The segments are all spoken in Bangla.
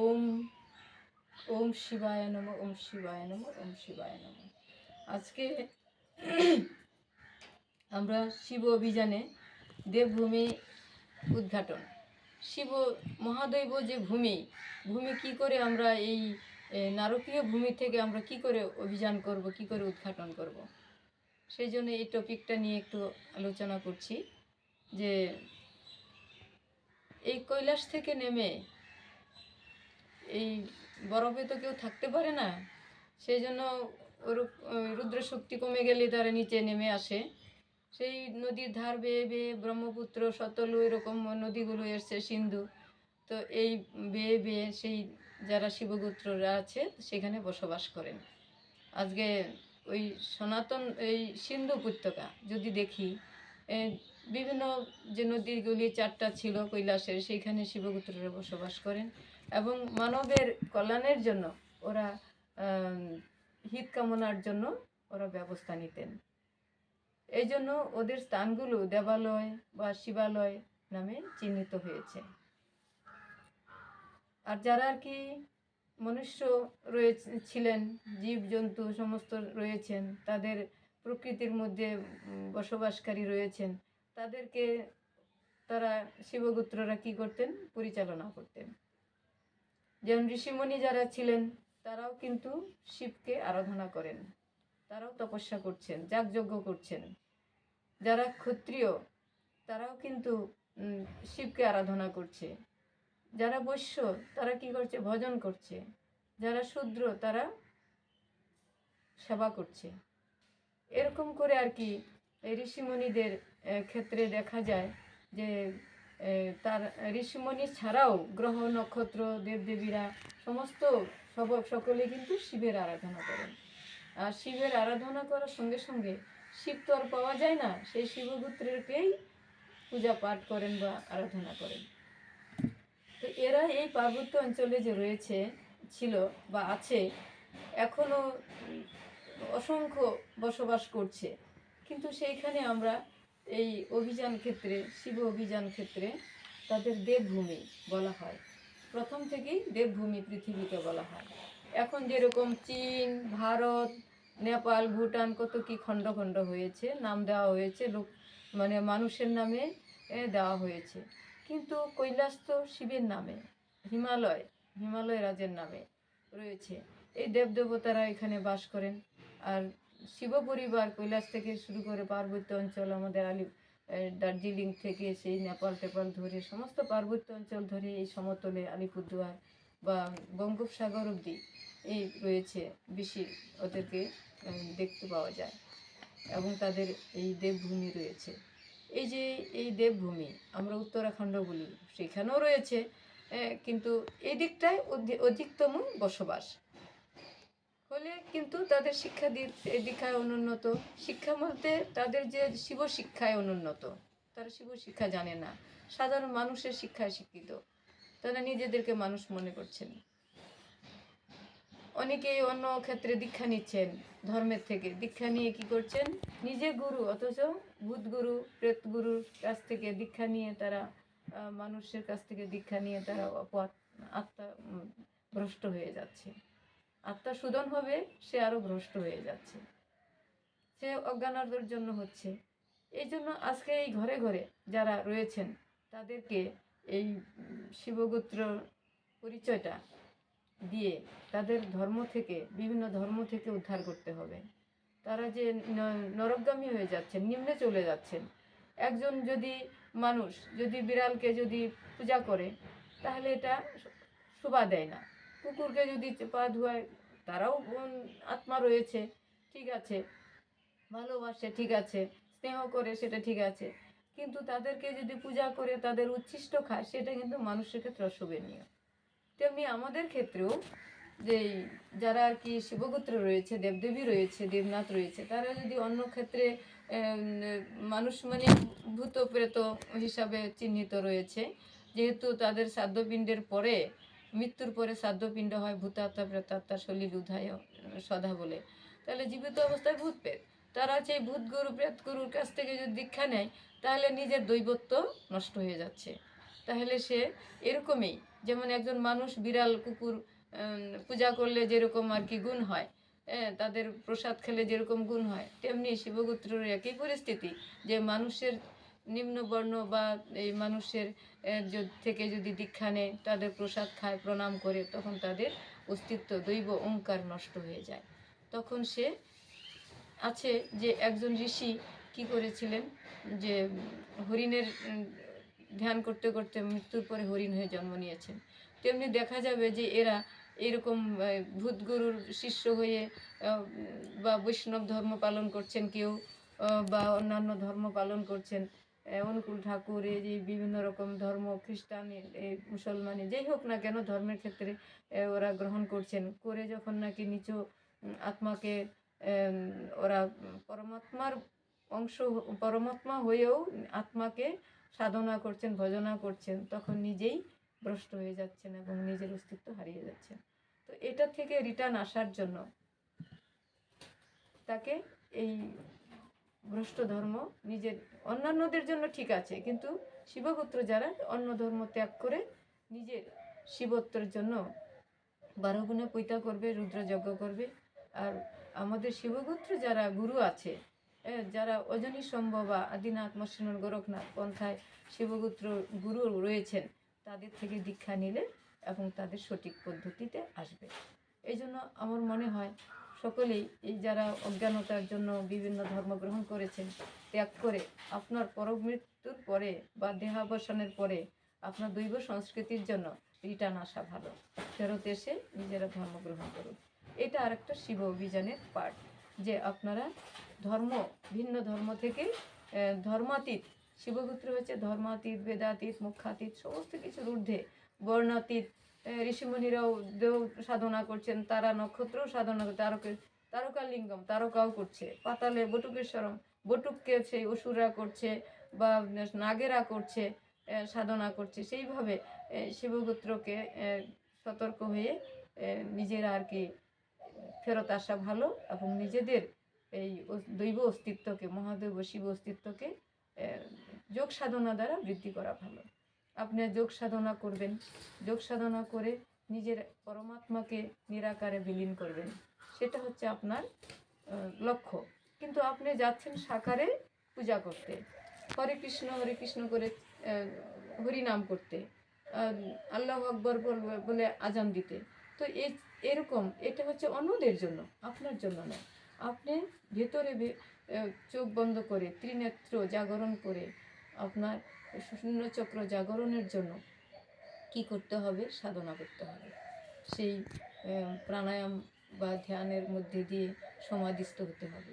ওম ওম শিবায় নম, ওম শিবায় নম, ওম শিবায় নম। আজকে আমরা শিব অভিযানে দেবভূমি উদ্ঘাটন। শিব মহাদৈব যে ভূমি ভূমি কি করে আমরা এই নারকীয় ভূমি থেকে আমরা কি করে অভিযান করব, কি করে উদ্ঘাটন করব? সেই জন্য এই টপিকটা নিয়ে একটু আলোচনা করছি যে এই কৈলাস থেকে নেমে এই বরফে তো কেউ থাকতে পারে না। সেই জন্য রুদ্র শক্তি কমে গেলে তারা নিচে নেমে আসে। সেই নদীর ধার বেয়ে বেয়ে ব্রহ্মপুত্র সতলু এরকম নদীগুলো এসছে, সিন্ধু। তো এই বেয়ে বেয়ে সেই যারা শিবগোত্ররা আছে, সেখানে বসবাস করেন। আজকে ওই সনাতন, এই সিন্ধু উপত্যকা যদি দেখি বিভিন্ন যে নদীগুলি, চারটা ছিল কৈলাসের, সেইখানে শিবগোত্ররা বসবাস করেন। এবং মানবের কল্যাণের জন্য ওরা হিত কামনার জন্য ওরা ব্যবস্থা নিতেন। এই জন্য ওদের স্থানগুলো দেবালয় বা শিবালয় নামে চিহ্নিত হয়েছে। আর যারা আর কি মনুষ্য রয়েছে ছিলেন জীবজন্তু সমস্ত রয়েছেন, তাদের প্রকৃতির মধ্যে বসবাসকারী রয়েছেন, তাদেরকে তারা শিবগুত্ররা কি করতেন? পরিচালনা করতেন। যেমন ঋষিমণি যারা ছিলেন, তারাও কিন্তু শিবকে আরাধনা করেন। তারাও তপস্যা করছেন, যাগযজ্ঞ করছেন। যারা ক্ষত্রিয়, তারাও কিন্তু শিবকে আরাধনা করছে। যারা বৈশ্য, তারা কি করছে? ভজন করছে। যারা শূদ্র, তারা সেবা করছে। এরকম করে আর কি ঋষিমণিদের ক্ষেত্রে দেখা যায় যে তার ঋষিমণি ছাড়াও গ্রহ নক্ষত্র দেবদেবীরা সমস্ত সব সকলে কিন্তু শিবের আরাধনা করেন। আর শিবের আরাধনা করার সঙ্গে সঙ্গে শিব তো আর পাওয়া যায় না সেই শিবগুত্রেরকেই পূজা পাঠ করেন বা আরাধনা করেন। তো এরা এই পার্বত্য অঞ্চলে যে রয়েছে ছিল বা আছে এখনও উম, অসংখ্য বসবাস করছে। কিন্তু সেইখানে আমরা এই অভিযান ক্ষেত্রে, শিব অভিযান ক্ষেত্রে তাদের দেবভূমি বলা হয়। প্রথম থেকেই দেবভূমি পৃথিবীকে বলা হয়। এখন যেরকম চীন, ভারত, নেপাল, ভুটান কত কি খণ্ড খণ্ড হয়েছে, নাম দেওয়া হয়েছে, লোক মানে মানুষের নামে দেওয়া হয়েছে। কিন্তু কৈলাস তো শিবের নামে, হিমালয় হিমালয় রাজের নামে রয়েছে। এই দেবদেবতারা এখানে বাস করেন। আর শিব পরিবার কৈলাস থেকে শুরু করে পার্বত্য অঞ্চল, আমাদের আলি দার্জিলিং থেকে সেই নেপাল, টেপাল ধরে সমস্ত পার্বত্য অঞ্চল ধরে এই সমতলে আলিপুরদুয়ার বা বঙ্গোপসাগর অবধি এই রয়েছে বেশি ওদেরকে দেখতে পাওয়া যায় এবং তাদের এই দেবভূমি রয়েছে। এই যে এই দেবভূমি আমরা উত্তরাখণ্ড বলি, সেখানেও রয়েছে কিন্তু এই দিকটায় অধি- অধিকতম বসবাস। হলে কিন্তু তাদের শিক্ষা দীক্ষায় অনুন্নত। শিক্ষা বলতে তাদের যে শিব শিক্ষায় অনুন্নত। তারা শিব শিক্ষা জানে না। সাধারণ মানুষের শিক্ষায় শিক্ষিত। তারা নিজেদেরকে মানুষ মনে করছেন। অনেকেই অন্য ক্ষেত্রে দীক্ষা নিচ্ছেন ধর্মের থেকে। দীক্ষা নিয়ে কি করছেন? নিজে গুরু, অথচ ভূত গুরু প্রেত গুরুর কাছ থেকে দীক্ষা নিয়ে তারা মানুষের কাছ থেকে দীক্ষা নিয়ে তারা অপর আত্মা ভ্রষ্ট হয়ে যাচ্ছে। আত্মা সুদন হবে, সে আরও ভ্রষ্ট হয়ে যাচ্ছে। সে অজ্ঞানার্থর জন্য হচ্ছে। এই জন্য আজকে এই ঘরে ঘরে যারা রয়েছেন, তাদেরকে এই শিবগোত্র পরিচয়টা দিয়ে তাদের ধর্ম থেকে, বিভিন্ন ধর্ম থেকে উদ্ধার করতে হবে। তারা যে নরকগামী হয়ে যাচ্ছেন, নিম্নে চলে যাচ্ছেন। একজন যদি মানুষ, যদি বিড়ালকে যদি পূজা করে, তাহলে এটা শোভা দেয় না। কুকুরকে যদি পা ধোয়ায়, তারাও আত্মা রয়েছে, ঠিক আছে। ভালোবাসে, ঠিক আছে। স্নেহ করে, সেটা ঠিক আছে। কিন্তু তাদেরকে যদি পূজা করে, তাদের উচ্ছিষ্ট খায়, সেটা কিন্তু মানুষের ক্ষেত্রে অশোভনীয়। তেমনি আমাদের ক্ষেত্রেও যে যারা আর কি শিবগোত্র রয়েছে, দেবদেবী রয়েছে, দেবনাথ রয়েছে, তারা যদি অন্য ক্ষেত্রে মানুষ মানে ভূত প্রেত হিসাবে চিহ্নিত রয়েছে, যেহেতু তাদের শ্রাদ্ধপিণ্ডের পরে মৃত্যুর পরে শ্রাদ্ধপিণ্ড হয় ভূতাত্মা প্রেতাত্মা সলিল উধায় সদা বলে। তাহলে জীবিত অবস্থায় ভূত প্রেত। তারা সেই ভূত গরু প্রেত গরুর কাছ থেকে যদি দীক্ষা নেয় তাহলে নিজের দৈবত্ব নষ্ট হয়ে যাচ্ছে। তাহলে সে এরকমই যেমন একজন মানুষ বিড়াল কুকুর পূজা করলে যেরকম আর কি গুণ হয় হ্যাঁ, তাদের প্রসাদ খেলে যেরকম গুণ হয় তেমনি শিবগুত্রের একই পরিস্থিতি যে মানুষের নিম্নবর্ণ বা এই মানুষের থেকে যদি দীক্ষা নেয়, তাদের প্রসাদ খায়, প্রণাম করে, তখন তাদের অস্তিত্ব, দৈব ওঙ্কার নষ্ট হয়ে যায়। তখন সে আছে যে একজন ঋষি কি করেছিলেন? যে হরিণের ধ্যান করতে করতে মৃত্যুর পরে হরিণ হয়ে জন্ম নিয়েছেন। তেমনি দেখা যাবে যে এরা এরকম ভূতগুরুর শিষ্য হয়ে বা বৈষ্ণব ধর্ম পালন করছেন কেউ বা অন্যান্য ধর্ম পালন করছেন। অনুকূল ঠাকুর, এই যে বিভিন্ন রকম ধর্ম, খ্রিস্টান মুসলমানি যেই হোক না কেন ধর্মের ক্ষেত্রে ওরা গ্রহণ করছেন। করে যখন নাকি নিচু আত্মাকে ওরা পরমাত্মার অংশ, পরমাত্মা হয়েও আত্মাকে সাধনা করছেন, ভজনা করছেন, তখন নিজেই ভ্রষ্ট হয়ে যাচ্ছেন এবং নিজের অস্তিত্ব হারিয়ে যাচ্ছেন। তো এটা থেকে রিটার্ন আসার জন্য তাকে এই ভ্রষ্ট ধর্ম, নিজের, অন্যান্যদের জন্য ঠিক আছে, কিন্তু শিবপুত্র যারা, অন্য ধর্ম ত্যাগ করে নিজের শিবত্বর জন্য বারো গুণে পৈতা করবে রুদ্রযজ্ঞ করবে। আর আমাদের শিবগোত্র যারা গুরু আছে যারা অজনী সম্ভব বা আদিনাথ মৎস্যনাথ গোরখনাথ পন্থায় শিবগোত্র গুরু রয়েছেন, তাদের থেকে দীক্ষা নিলে এবং তাদের সঠিক পদ্ধতিতে আসবে। এই জন্য আমার মনে হয় সকলেই এই যারা অজ্ঞানতার জন্য বিভিন্ন ধর্ম গ্রহণ করেছেন, ত্যাগ করে আপনার পরমৃত্যুর পরে বা দেহাবসানের পরে আপনার দৈব সংস্কৃতির জন্য রিটার্ন আসা ভালো। ফেরত এসে নিজেরা ধর্ম গ্রহণ করুন। এটা আরেকটা শিব অভিযানের পার্ট, যে আপনারা ধর্ম, ভিন্ন ধর্ম থেকে ধর্মাতীত, শিবপুত্র হচ্ছে ধর্মাতীত, বেদাতীত, মুখ্যাতীত, সমস্ত কিছুর ঊর্ধ্বে বর্ণাতীত ঋষিমুনিরাও দেও সাধনা করছেন তারা নক্ষত্রও সাধনা করে তারকে তারকালিঙ্গম তারকাও করছে পাতালে বটুকেশ্বরম বটুককে সেই অসুররা করছে বা নাগেরা করছে সাধনা করছে। সেইভাবে আহ, শিবপুত্রকে সতর্ক হয়ে নিজেরা আর কি ফেরত আসা ভালো এবং নিজেদের এই দৈব অস্তিত্বকে মহাদৈব শিব অস্তিত্বকে যোগ সাধনা দ্বারা বৃদ্ধি করা ভালো। আপনি যোগ সাধনা করবেন। যোগ সাধনা করে নিজের পরমাত্মাকে নিরাকারে বিলীন করবেন। সেটা হচ্ছে আপনার লক্ষ্য। কিন্তু আপনি যাচ্ছেন সাকারে পূজা করতে। হরে কৃষ্ণ হরে কৃষ্ণ করে হরিনাম করতে। আল্লাহ আকবর বলে আজান দিতে। তো এ, এরকম, এটা হচ্ছে অন্যদের জন্য, আপনার জন্য নয় আপনি ভেতরে চোখ বন্ধ করে, ত্রিনেত্র জাগরণ করে আপনার শূন্যচক্র জাগরণের জন্য কি করতে হবে? সাধনা করতে হবে। সেই প্রাণায়াম বা ধ্যানের মধ্যে দিয়ে সমাধিস্থ হতে হবে।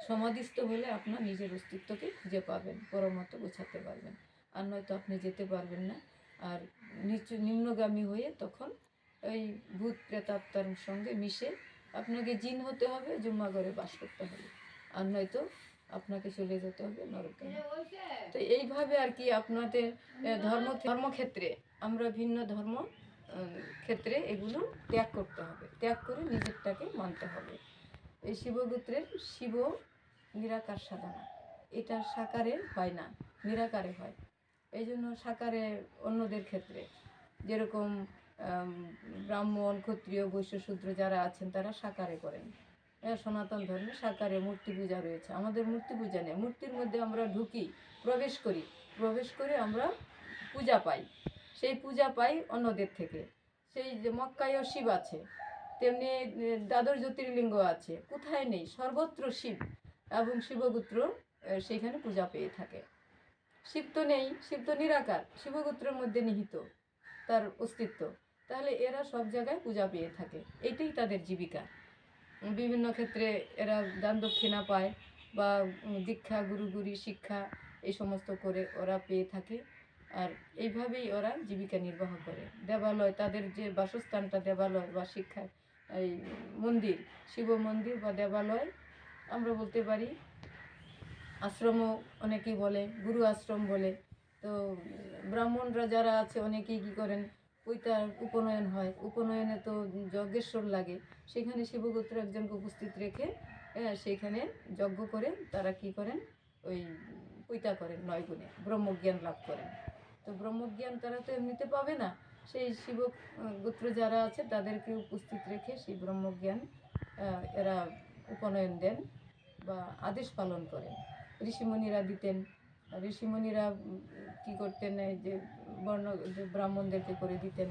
সমাধিস্থ হলে আপনার নিজের অস্তিত্বকে খুঁজে পাবেন পরমত গোছাতে পারবেন। আর নয়তো আপনি যেতে পারবেন না। আর নিচু, নিম্নগামী হয়ে তখন ওই ভূত প্রেতাত্মার সঙ্গে মিশে আপনাকে জিন হতে হবে জুম্মা করে বাস করতে হবে। আর নয়তো আপনাকে চলে যেতে হবে নরকগামী তো এইভাবে আর কি আপনাদের ধর্ম, ধর্মক্ষেত্রে আমরা ভিন্ন ধর্ম ক্ষেত্রে এগুলো ত্যাগ করতে হবে। ত্যাগ করে নিজেরটাকে মানতে হবে। এই শিবগোত্রের শিব নিরাকার সাধনা। এটা সাকারে হয় না, নিরাকারে হয়। এই জন্য সাকারে অন্যদের ক্ষেত্রে যেরকম ব্রাহ্মণ, ক্ষত্রিয়, বৈশ্য, শূদ্র যারা আছেন তারা সাকারে করেন। সনাতন ধর্মে সাকারে মূর্তি পূজা রয়েছে। আমাদের মূর্তি পূজা নেই। মূর্তির মধ্যে আমরা ঢুকি প্রবেশ করি। প্রবেশ করে আমরা পূজা পাই। সেই পূজা পাই অন্যদের থেকে। সেই যে মক্কায়ও শিব আছে তেমনি দ্বাদশ জ্যোতির্লিঙ্গ আছে। কোথায় নেই? সর্বত্র শিব এবং শিবগুত্র এ, সেইখানে পূজা পেয়ে থাকে। শিব তো নেই শিব তো নিরাকার। শিবগুত্রের মধ্যে নিহিত তার অস্তিত্ব। তাহলে এরা সব জায়গায় পূজা পেয়ে থাকে। এটাই তাদের জীবিকা। বিভিন্ন ক্ষেত্রে এরা দান দক্ষিণা পায় বা দীক্ষা গুরুগুরি শিক্ষা এই সমস্ত করে ওরা পেয়ে থাকে। আর এইভাবেই ওরা জীবিকা নির্বাহ করে। দেবালয়, তাদের যে বাসস্থানটা দেবালয় বা শিক্ষা, এই মন্দির, শিব মন্দির বা দেবালয়, আমরা বলতে পারি আশ্রমও অনেকেই বলে, গুরু আশ্রম বলে। তো ব্রাহ্মণরা যারা আছে অনেকেই কী করেন ওইটার উপনয়ন হয়। উপনয়নে তো যজ্ঞেশ্বর লাগে। সেখানে শিবগোত্র একজনকে উপস্থিত রেখে সেইখানে যজ্ঞ করে তারা কি করেন? ওই পৈতা করেন নয় গুণে ব্রহ্মজ্ঞান লাভ করেন। তো ব্রহ্মজ্ঞান তারা তো এমনিতে পাবে না। সেই শিব গোত্র যারা আছে তাদেরকে উপস্থিত রেখে সেই ব্রহ্মজ্ঞান এরা উপনয়ন দেন বা আদেশ পালন করেন। ঋষিমণিরা দিতেন। ঋষিমণিরা কি করতেন, এই যে বর্ণ ব্রাহ্মণদেরকে করে দিতেন।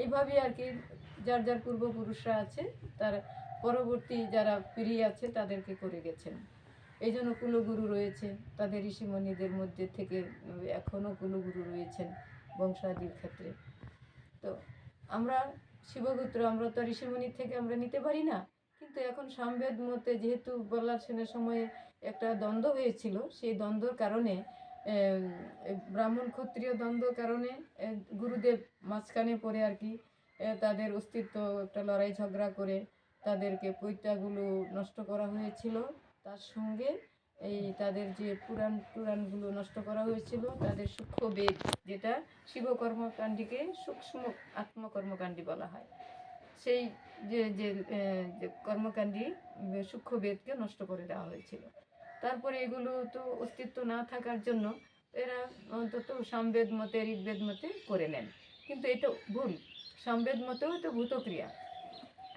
এইভাবেই আর কি যার যার পূর্বপুরুষরা আছে, তার পরবর্তী যারা পিড়ি আছে, তাদেরকে করে গেছেন। এই জন্য কুলগুরু রয়েছে। তাদের ঋষিমণিদের মধ্যে থেকে এখনও কুলগুরু রয়েছেন বংশাদির ক্ষেত্রে। তো আমরা শিবগুত্র, আমরা তো ঋষিমণির থেকে আমরা নিতে পারি না। কিন্তু এখন সামবেদ মতে যেহেতু বল্লাল সেনের সময়ে একটা দ্বন্দ্ব হয়েছিল, সেই দ্বন্দ্বর কারণে ব্রাহ্মণ ক্ষত্রিয় দ্বন্দ্ব কারণে গুরুদেব মাঝখানে পড়ে আর কি তাদের অস্তিত্ব একটা লড়াই ঝগড়া করে তাদেরকে পৈতাগুলো নষ্ট করা হয়েছিল। তার সঙ্গে এই তাদের যে পুরাণ, পুরাণগুলো নষ্ট করা হয়েছিল, তাদের সূক্ষ্ম বেদ যেটা শিব কর্মকাণ্ডীকে সূক্ষ্ম আত্মকর্মকাণ্ডী বলা হয়। সেই যে যে কর্মকাণ্ডী সূক্ষ্ম বেদকে নষ্ট করে দেওয়া হয়েছিল। তারপরে এগুলো তো অস্তিত্ব না থাকার জন্য এরা অন্তত সামবেদ মতে, ঋগ্বেদ মতে করে নেন। কিন্তু এটা ভুল। সামবেদ মতেও তো ভূতক্রিয়া।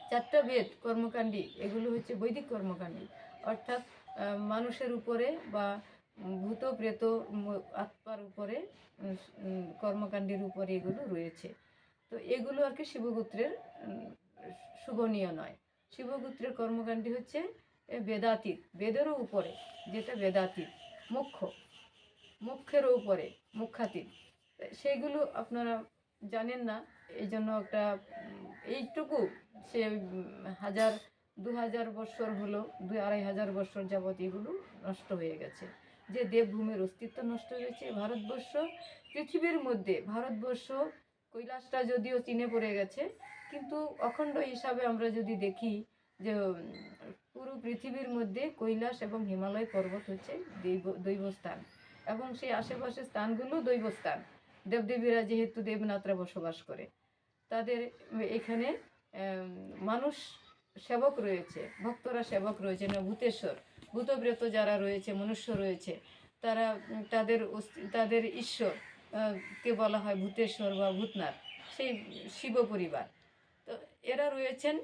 চারটা বেদ কর্মকাণ্ডী এগুলো হচ্ছে বৈদিক কর্মকাণ্ডী। অর্থাৎ মানুষের উপরে বা ভূত প্রেত আত্মার উপরে কর্মকাণ্ডের উপরে এগুলো রয়েছে। তো এগুলো আর কি শিবগুত্রের শুভনীয় নয়। শিবগুত্রের কর্মকাণ্ডী হচ্ছে বেদাতীত, বেদেরও উপরে, যেটা বেদাতীত, মুখ্য, মুখ্যেরও উপরে, মুখ্যাতীত। সেইগুলো আপনারা জানেন না এই জন্য একটা এইটুকু সে হাজার, দু হাজার বৎসর হলো, দুই আড়াই হাজার বৎসর যাবৎ এগুলো নষ্ট হয়ে গেছে। যে দেবভূমির অস্তিত্ব নষ্ট হয়েছে ভারতবর্ষ, পৃথিবীর মধ্যে, ভারতবর্ষ কৈলাসটা যদিও চীনে পড়ে গেছে, কিন্তু অখণ্ড হিসাবে আমরা যদি দেখি যে পুরো পৃথিবীর মধ্যে কৈলাস এবং হিমালয় পর্বত হচ্ছে দৈব, দৈবস্থান। এবং সেই আশেপাশের স্থানগুলো দৈবস্থান। দেবদেবীরা যেহেতু দেবনাথরা বসবাস করে। তাদের এখানে মানুষ সেবক রয়েছে, ভক্তরা সেবক রয়েছে না ভূতেশ্বর। ভূতব্রত যারা রয়েছে, মনুষ্য রয়েছে, তারা, তাদের তাদের ঈশ্বর কে বলা হয় ভূতেশ্বর বা ভূতনাথ, সেই শিব পরিবার। তো এরা রয়েছেন,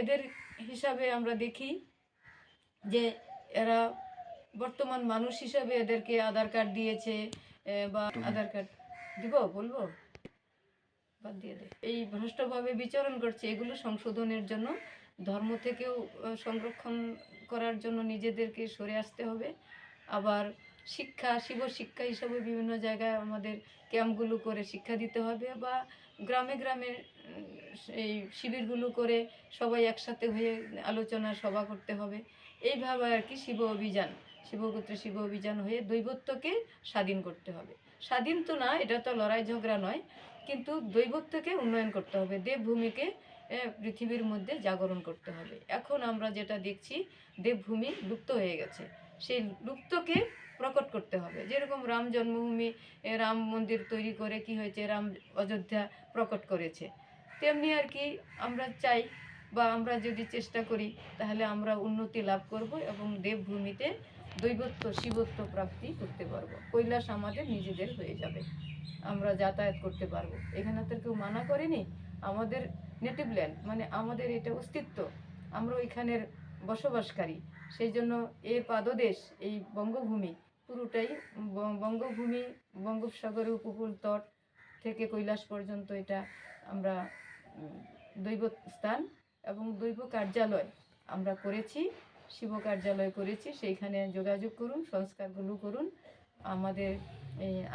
এদের হিসাবে আমরা দেখি যে এরা বর্তমান মানুষ হিসাবে এদেরকে আধার কার্ড দিয়েছে বা আধার কার্ড দিব, বলব? বাদ দিয়ে দে। এই ভ্রষ্টভাবে বিচরণ করছে, এগুলো সংশোধনের জন্য, ধর্ম থেকেও সংরক্ষণ করার জন্য নিজেদেরকে সরে আসতে হবে। আবার শিক্ষা শিব শিক্ষা হিসাবে বিভিন্ন জায়গায় আমাদের ক্যাম্পগুলো করে শিক্ষা দিতে হবে, বা গ্রামে গ্রামে এই শিবিরগুলো করে সবাই একসাথে হয়ে আলোচনা সভা করতে হবে। এইভাবে আর কি শিব অভিযান, শিবগোত্রে শিব অভিযান হয়ে দৈবত্বকে স্বাধীন করতে হবে। স্বাধীন তো না, এটা তো লড়াই ঝগড়া নয়, কিন্তু দৈবত্বকে উন্নয়ন করতে হবে, দেবভূমিকে পৃথিবীর মধ্যে জাগরণ করতে হবে। এখন আমরা যেটা দেখছি, দেবভূমি লুপ্ত হয়ে গেছে। সেই লুপ্তকে প্রকট করতে হবে। যেরকম রাম জন্মভূমি রাম মন্দির তৈরি করে কি হয়েছে, রাম অযোধ্যা প্রকট করেছে। তেমনি আর কি আমরা চাই বা আমরা যদি চেষ্টা করি, তাহলে আমরা উন্নতি লাভ করব এবং দেবভূমিতে দৈবত্ব, শিবত্ব প্রাপ্তি করতে পারব। কৈলাস আমাদের নিজেদের হয়ে যাবে। আমরা যাতায়াত করতে পারব। এখানে তো কেউ মানা করেনি, আমাদের নেটিভ ল্যান্ড মানে আমাদের এটা অস্তিত্ব। আমরা ওইখানের বসবাসকারী। সেই জন্য এর পাদদেশ, এই বঙ্গভূমি, পুরোটাই বঙ্গভূমি বঙ্গোপসাগরের উপকূল তট থেকে কৈলাস পর্যন্ত এটা আমরা দৈব স্থান এবং দৈব কার্যালয় আমরা করেছি, শিব কার্যালয় করেছি, সেইখানে যোগাযোগ করুন, সংস্কারগুলো করুন। আমাদের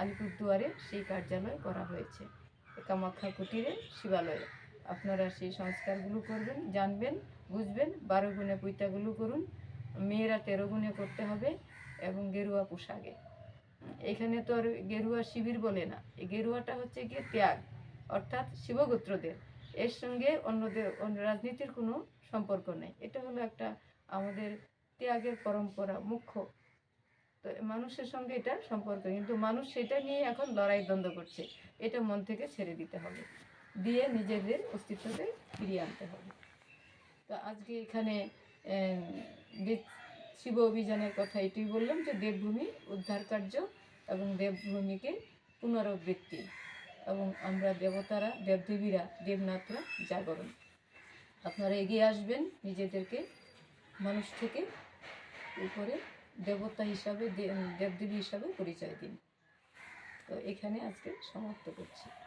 আলিপুরদুয়ারে সেই কার্যালয় করা হয়েছে, কামাখ্যা কুটিরে শিবালয়ে। আপনারা সেই সংস্কারগুলো করবেন, জানবেন, বুঝবেন, বারো গুণে পৈতাগুলো করুন। মেয়েরা তেরো গুণে করতে হবে এবং গেরুয়া পোশাকে। এখানে তো আর গেরুয়া শিবির বলে না। এই গেরুয়াটা হচ্ছে গিয়ে ত্যাগ, অর্থাৎ শিবগোত্রদের। এর সঙ্গে অন্যদের, অন্য রাজনীতির কোনো সম্পর্ক নেই। এটা হলো একটা আমাদের ত্যাগের পরম্পরা মুখ্য। তো মানুষের সঙ্গে এটা সম্পর্ক, কিন্তু মানুষ সেটা নিয়ে এখন লড়াই দ্বন্দ্ব করছে। এটা মন থেকে ছেড়ে দিতে হবে। দিয়ে নিজেদের অস্তিত্বকে ফিরিয়ে আনতে হবে। তো আজকে এখানে শিব অভিযানের কথা এটাই বললাম যে দেবভূমি উদ্ধার কার্য এবং দেবভূমিকে পুনরাবৃত্তি এবং আমরা দেবতারা, দেবদেবীরা, দেবনাথরা জাগরণ। আপনারা এগিয়ে আসবেন নিজেদেরকে, মানুষ থেকে উপরে দেবতা হিসাবে দেবদেবী হিসাবে পরিচয় দিন। তো এখানে আজকে সমাপ্ত করছি।